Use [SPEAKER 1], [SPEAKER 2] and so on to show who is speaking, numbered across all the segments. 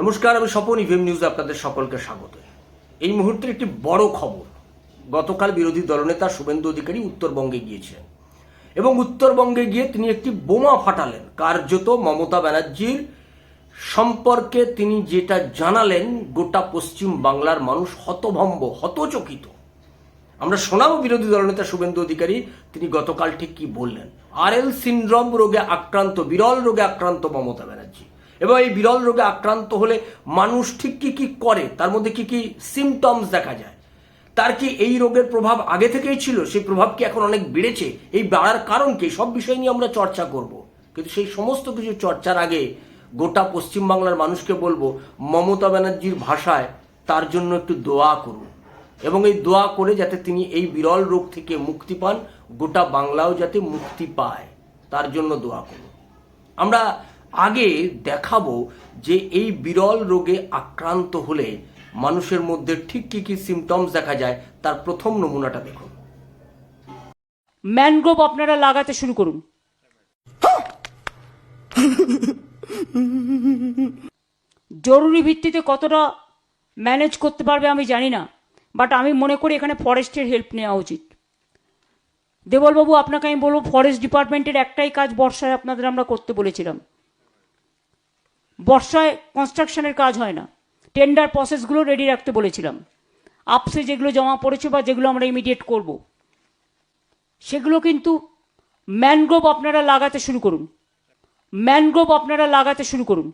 [SPEAKER 1] নমস্কার, আমি Swapan EVM news আপনাদের সকলকে স্বাগত। এই মুহূর্তে একটি বড় খবর, গতকাল বিরোধী দলনেতা শুভেন্দু অধিকারী উত্তরবঙ্গে গিয়েছেন এবং উত্তরবঙ্গে গিয়ে তিনি একটি বোমা ফাটালেন। কার্যত মমতা ব্যানার্জির সম্পর্কে তিনি যেটা জানালেন, গোটা পশ্চিম বাংলার মানুষ হতভম্ব, হতচকিত। আমরা শোনাবো বিরোধী দলনেতা শুভেন্দু অধিকারী তিনি গতকাল ঠিক কি বললেন। আর এল সিন্ড্রোম রোগে আক্রান্ত, বিরল রোগে আক্রান্ত মমতা ব্যানার্জি। এবং এই বিরল রোগে আক্রান্ত হলে মানুষ ঠিক কি কি করে? তার মধ্যে কি কি সিমটমস দেখা যায়? তার কি এই রোগের প্রভাব আগে থেকেই ছিল? সেই প্রভাব কি এখন অনেক বেড়েছে? এই বাড়ার কারণ কি? সব বিষয় নিয়ে আমরা চর্চা করব। কিন্তু সেই সমস্ত কিছু চর্চার আগে গোটা পশ্চিমবাংলার মানুষকে বলব, মমতা ব্যানার্জির ভাষায় তার জন্য একটু দোয়া করুন। এবং এই দোয়া করে যাতে তিনি এই বিরল রোগ থেকে মুক্তি পান, গোটা বাংলাও যাতে মুক্তি পায়, তার জন্য দোয়া করুন। আমরা আগে দেখাবো যে এই বিরল রোগে আক্রান্ত হলে মানুষের মধ্যে ঠিক কি কি সিমটমস দেখা যায়, তার প্রথম নমুনাটা দেখুন।
[SPEAKER 2] ম্যানগ্রোভ আপনারা লাগাতে শুরু করুন। জরুরি ভিত্তিতে কতটা ম্যানেজ করতে পারবে আমি জানি না, বাট আমি মনে করি এখানে ফরেস্টের হেল্প নেওয়া উচিত। দেবলবাবু, আপনাকে আমি বলব, ফরেস্ট ডিপার্টমেন্টের একটাই কাজ বর্ষায় আপনাদের আমরা করতে বলেছিলাম। বর্ষায় কনস্ট্রাকশনের কাজ হয় না। টেন্ডার প্রসেসগুলো রেডি রাখতে বলেছিলাম। আপসে যেগুলো জমা পড়েছে বা যেগুলো আমরা ইমিডিয়েট করব। সেগুলো কিন্তু ম্যানগ্রোভ আপনারা লাগাতে শুরু করুন। ম্যানগ্রোভ আপনারা লাগাতে শুরু করুন।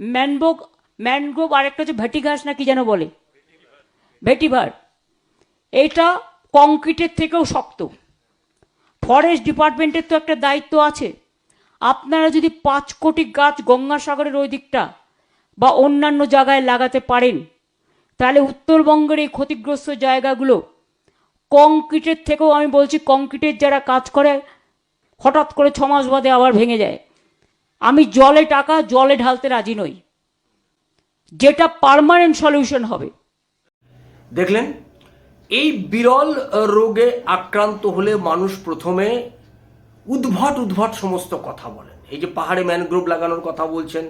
[SPEAKER 2] ম্যানগ্রোভ ম্যানগ্রোভ আরেকটা হচ্ছে ভেটি ঘাস না কি যেন বলে? ভেটিভার। এটা কংক্রিটের থেকেও শক্ত। ফরেস্ট ডিপার্টমেন্টের তো একটা দায়িত্ব আছে। আপনারা যদি পাঁচ কোটি গাছ গঙ্গাসাগরের ওই দিকটা বা অন্যান্য জায়গায় লাগাতে পারেন, তাহলে উত্তরবঙ্গের এই ক্ষতিগ্রস্ত জায়গাগুলো কংক্রিটের থেকেও আমি বলছি কংক্রিটের যারা কাজ করে, হঠাৎ করে ছ মাস বাদে আবার ভেঙে যায়। আমি জলে টাকা, জলে ঢালতে রাজি নই। যেটা পার্মানেন্ট সলিউশন হবে।
[SPEAKER 1] দেখলেন, এই বিরল রোগে আক্রান্ত হলে মানুষ প্রথমে উদ্ভট উদ্ভট সমস্ত কথা বলেন। এই যে পাহাড়ে ম্যানগ্রোভ লাগানোর কথা বলছেন,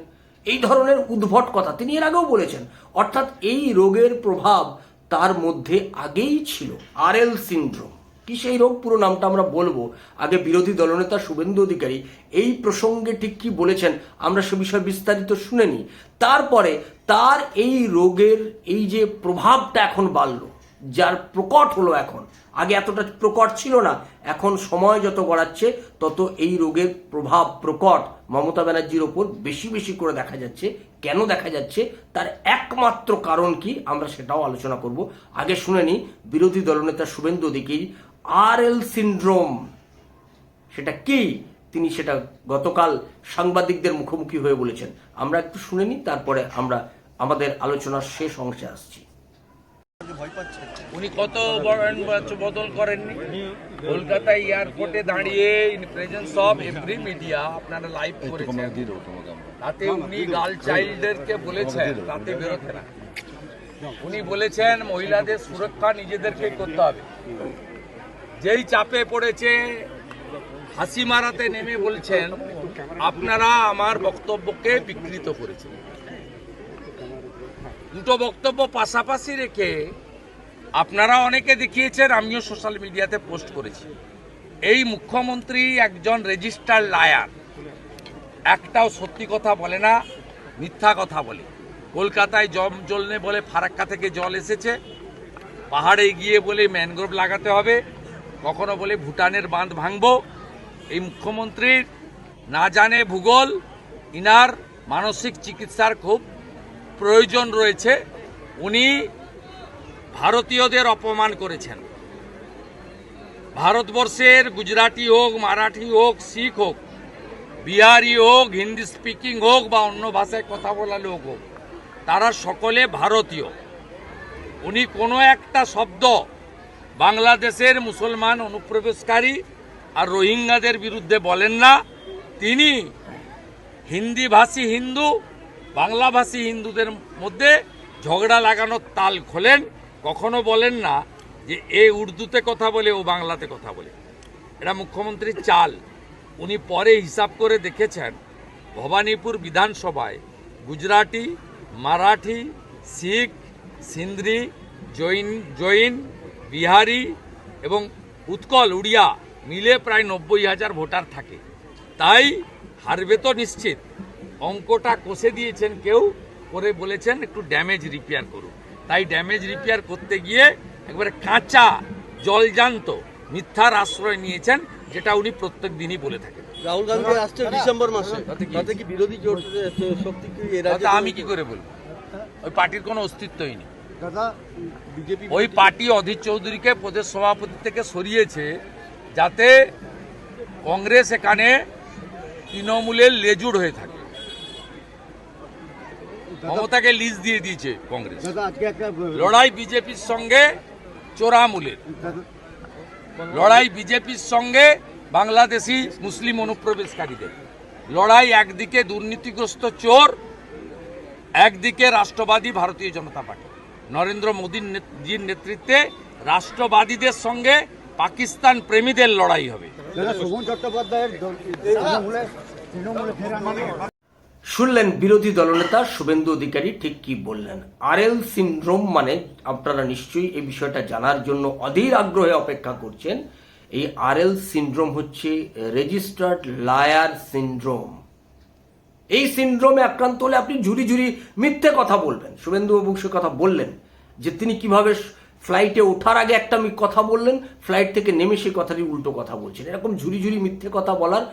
[SPEAKER 1] এই ধরনের উদ্ভট কথা তিনি এর আগেও বলেছেন। অর্থাৎ এই রোগের প্রভাব তার মধ্যে আগেই ছিল। আর এল সিন্ড্রোম কি সেই রোগ? পুরো নামটা আমরা বলব। আগে বিরোধী দলনেতা শুভেন্দু অধিকারী এই প্রসঙ্গে ঠিক কি বলেছেন, আমরা সে বিষয়ে বিস্তারিত শুনে নিই। তারপরে তার এই রোগের এই যে প্রভাবটা এখন বাড়লো, যার প্রকট হলো এখন আগে এতটা প্রকট ছিল না, এখন সময় যত গড়াচ্ছে, তত এই রোগের প্রভাব প্রকট। মমতা ব্যানার্জির ওপর বেশি বেশি করে দেখা যাচ্ছে। কেন দেখা যাচ্ছে? তার একমাত্র কারণ কি? আমরা সেটাও আলোচনা করব। আগে শুনে নিই, বিরোধী দলনেতা শুভেন্দু অধিকারী আর এল সিন্ড্রোম, সেটা কি? তিনি সেটা গতকাল সাংবাদিকদের মুখোমুখি হয়ে বলেছেন। আমরা একটু শুনে নিই, তারপরে আমরা আমাদের আলোচনার শেষ অংশে আসছি।
[SPEAKER 3] উনি কত বদল করেননি। কলকাতা এয়ারপোর্টে দাঁড়িয়ে in presence of every media আপনারা লাইভ করেছেন। তাতে উনি গার্ল চাইল্ডদেরকে বলেছেন তাতে বেরোতে না। উনি বলেছেন মহিলাদের সুরক্ষা নিজেদেরকে করতে হবে। যেই চাপে পড়েছে হাসি মারাতে নেমে বলছেন আপনারা আমার বক্তব্যকে বিকৃত করেছেন। দুটো বক্তব্য পাশাপাশি রেখে আপনারা অনেকে দেখিয়েছেন, আমিও সোশ্যাল মিডিয়াতে পোস্ট করেছি। এই মুখ্যমন্ত্রী একজন রেজিস্টার লায়ার একটাও সত্যি কথা বলে না, মিথ্যা কথা বলে। কলকাতায় জম জ্বলনে বলে ফারাক্কা থেকে জল এসেছে। পাহাড়ে গিয়ে বলে ম্যানগ্রোভ লাগাতে হবে। কখনো বলে ভুটানের বাঁধ ভাঙবো। এই মুখ্যমন্ত্রীর না জানে ভূগোল, ইনার মানসিক চিকিৎসার খুব প্রয়োজন রয়েছে, উনি ভারতীয়দের অপমান করেছেন। ভারতবর্ষের গুজরাটি হোক, মারাঠি হোক, শিখ হোক, বিহারি হোক, হিন্দি স্পিকিং হোক বা অন্য ভাষায় কথা বলা লোক হোক, তারা সকলে ভারতীয়। উনি কোনো একটা শব্দ বাংলাদেশের মুসলমান অনুপ্রবেশকারী আর রোহিঙ্গাদের বিরুদ্ধে বলেন না। তিনি হিন্দিভাষী হিন্দু বাংলাভাষী হিন্দুদের মধ্যে ঝগড়া লাগানোর তাল খোলেন, কখনো বলেন না যে এ উর্দুতে কথা বলে, ও বাংলাতে কথা বলে। এটা মুখ্যমন্ত্রীর চাল। উনি পরে হিসাব করে দেখেছেন, ভবানীপুর বিধানসভায় গুজরাটি, মারাঠি, শিখ সিন্ধ্রি জৈন জৈন, বিহারি এবং উৎকল উড়িয়া মিলে প্রায় নব্বই হাজার ভোটার থাকে। তাই হারবে তো নিশ্চিত। অঙ্কটা কষে দিয়েছেন কেউ করে বলেছেন একটু ড্যামেজ রিপেয়ার করুন। তাই ড্যামেজ রিপেয়ার করতে গিয়ে একবারে কাঁচা জলজান্ত মিথ্যার আশ্রয় নিয়েছেন যেটা উনি প্রত্যেক দিনই বলে থাকেন।
[SPEAKER 4] রাহুল গান্ধী আসছে ডিসেম্বর মাসে।
[SPEAKER 3] তাতে কি?
[SPEAKER 4] বিরোধী জোট শক্তি কি
[SPEAKER 3] আমি কি করে বলব? ওই পার্টির কোনো অস্তিত্বই নেই।
[SPEAKER 4] দাদা বিজেপি
[SPEAKER 3] ওই পার্টি অধীর চৌধুরীকে প্রদেশ সভাপতি থেকে সরিয়েছে যাতে কংগ্রেস এখানে তৃণমূলের লেজুড় হয়ে থাকে। মমতাকে লিজ দিয়ে দিয়েছে কংগ্রেস। লড়াই বিজেপির সঙ্গে চোরামূলের। লড়াই বিজেপির সঙ্গে বাংলাদেশি মুসলিম অনুপ্রবেশকারীদের। লড়াই একদিকে দুর্নীতিগ্রস্ত চোর একদিকে রাষ্ট্রবাদী ভারতীয় জনতা পার্টি। নরেন্দ্র মোদীর নেত- নেতৃত্বে রাষ্ট্রবাদীদের সঙ্গে পাকিস্তান প্রেমীদের লড়াই হবে।
[SPEAKER 1] শুনলেন বিরোধী দলনেতা শুভেন্দু অধিকারী ঠিক কি বললেন? আরএল সিনড্রোম মানে আপনারা নিশ্চয়ই এই বিষয়টা জানার জন্য অধীর আগ্রহে অপেক্ষা করছেন। এই আরএল সিনড্রোম হচ্ছে রেজিস্টার্ড লায়ার সিনড্রোম। এই সিনড্রোমে আক্রান্ত হলে আপনি ঝুরি ঝুরি মিথ্যে কথা বলবেন। শুভেন্দুবাবু সে কথা বললেন যে তিনি কীভাবে ফ্লাইটে ওঠার আগে একটা কথা বললেন ফ্লাইট থেকে নেমে সেই কথাটি উল্টো কথা বলছেন। এরকম ঝুরি ঝুরি মিথ্যে কথা বলার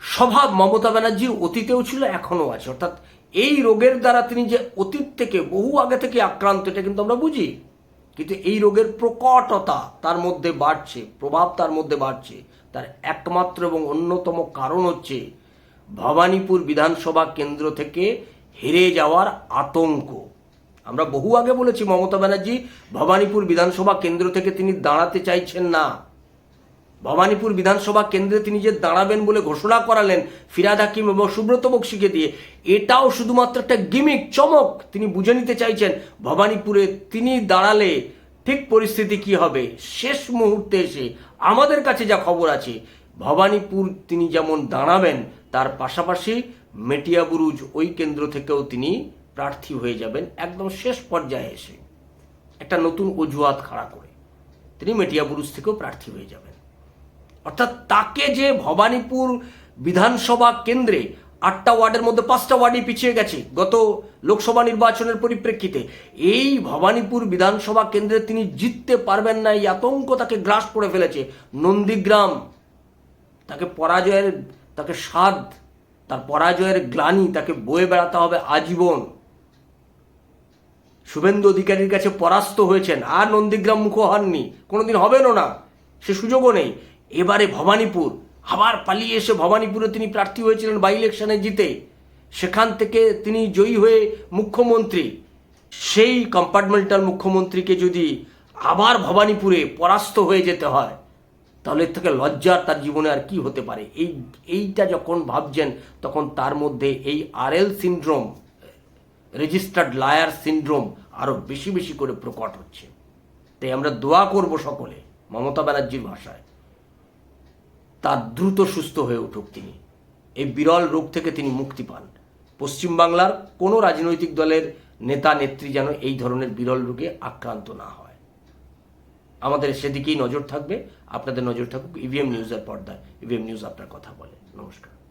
[SPEAKER 1] স্বভাব মমতা ব্যানার্জির অতীতেও ছিল, এখনও আছে। অর্থাৎ এই রোগের দ্বারা তিনি যে অতীত থেকে বহু আগে থেকে আক্রান্ত, এটা কিন্তু আমরা বুঝি। কিন্তু এই রোগের প্রকটতা তার মধ্যে বাড়ছে, প্রভাব তার মধ্যে বাড়ছে। তার একমাত্র এবং অন্যতম কারণ হচ্ছে ভবানীপুর বিধানসভা কেন্দ্র থেকে হেরে যাওয়ার আতঙ্ক। আমরা বহু আগে বলেছি, মমতা ব্যানার্জি ভবানীপুর বিধানসভা কেন্দ্র থেকে তিনি দাঁড়াতে চাইছেন না। ভবানীপুর বিধানসভা কেন্দ্রে তিনি যে দাঁড়াবেন বলে ঘোষণা করালেন ফিরাদ হাকিম এবং সুব্রত বক্সিকে দিয়ে, এটাও শুধুমাত্র একটা গিমিক, চমক তিনি বুঝে নিতে চাইছেন ভবানীপুরে। তিনি দাঁড়ালে ঠিক পরিস্থিতি কি হবে? শেষ মুহূর্তে এসে আমাদের কাছে যা খবর আছে, ভবানীপুর তিনি যেমন দাঁড়াবেন, তার পাশাপাশি মেটিয়াবুরুজ ওই কেন্দ্র থেকেও তিনি প্রার্থী হয়ে যাবেন একদম শেষ পর্যায়ে এসে। একটা নতুন অজুহাত খাড়া করে তিনি মেটিয়াবুরুজ থেকেও প্রার্থী হয়ে যাবেন। অর্থাৎ তাকে যে ভবানীপুর বিধানসভা কেন্দ্রে আটটা ওয়ার্ডের মধ্যে পাঁচটা ওয়ার্ডই পিছিয়ে গেছে গত লোকসভা নির্বাচনের পরিপ্রেক্ষিতে, এই ভবানীপুর বিধানসভা কেন্দ্রে তিনি জিততে পারবেন না, এই আতঙ্ক তাকে গ্রাস করে ফেলেছে নন্দীগ্রাম। তাকে পরাজয়ের, তাকে স্বাদ, তার পরাজয়ের গ্লানি তাকে বয়ে বেড়াতে হবে আজীবন। শুভেন্দু অধিকারীর কাছে পরাস্ত হয়েছেন, আর নন্দীগ্রাম মুখ হননি কোনোদিন হবেনও না, সে সুযোগও নেই। এবারে ভবানীপুর, আবার পালিয়ে এসে ভবানীপুরে তিনি প্রার্থী হয়েছিলেন বাই ইলেকশনে জিতে। সেখান থেকে তিনি জয়ী হয়ে মুখ্যমন্ত্রী। সেই কম্পার্টমেন্টাল মুখ্যমন্ত্রীকে যদি আবার ভবানীপুরে পরাস্ত হয়ে যেতে হয়, তাহলে থেকে লজ্জার তার জীবনে আর কি হতে পারে? এই, এইটা যখন ভাবছেন, তখন তার মধ্যে এই RL syndrome registered liar syndrome আরও বেশি বেশি করে প্রকট হচ্ছে। তাই আমরা দোয়া করব সকলে, মমতা ব্যানার্জির ভাষায়। তার দ্রুত সুস্থ হয়ে উঠুক তিনি। এই বিরল রোগ থেকে তিনি মুক্তি পান। পশ্চিমবাংলার কোনো রাজনৈতিক দলের নেতা, নেত্রী যেন এই ধরনের বিরল রোগে আক্রান্ত না হয়। আমাদের সেদিকেই নজর থাকবে। আপনাদের নজর থাকুক ইভিএম নিউজের পর্দায়। ইভিএম নিউজ আপনার কথা বলে। নমস্কার।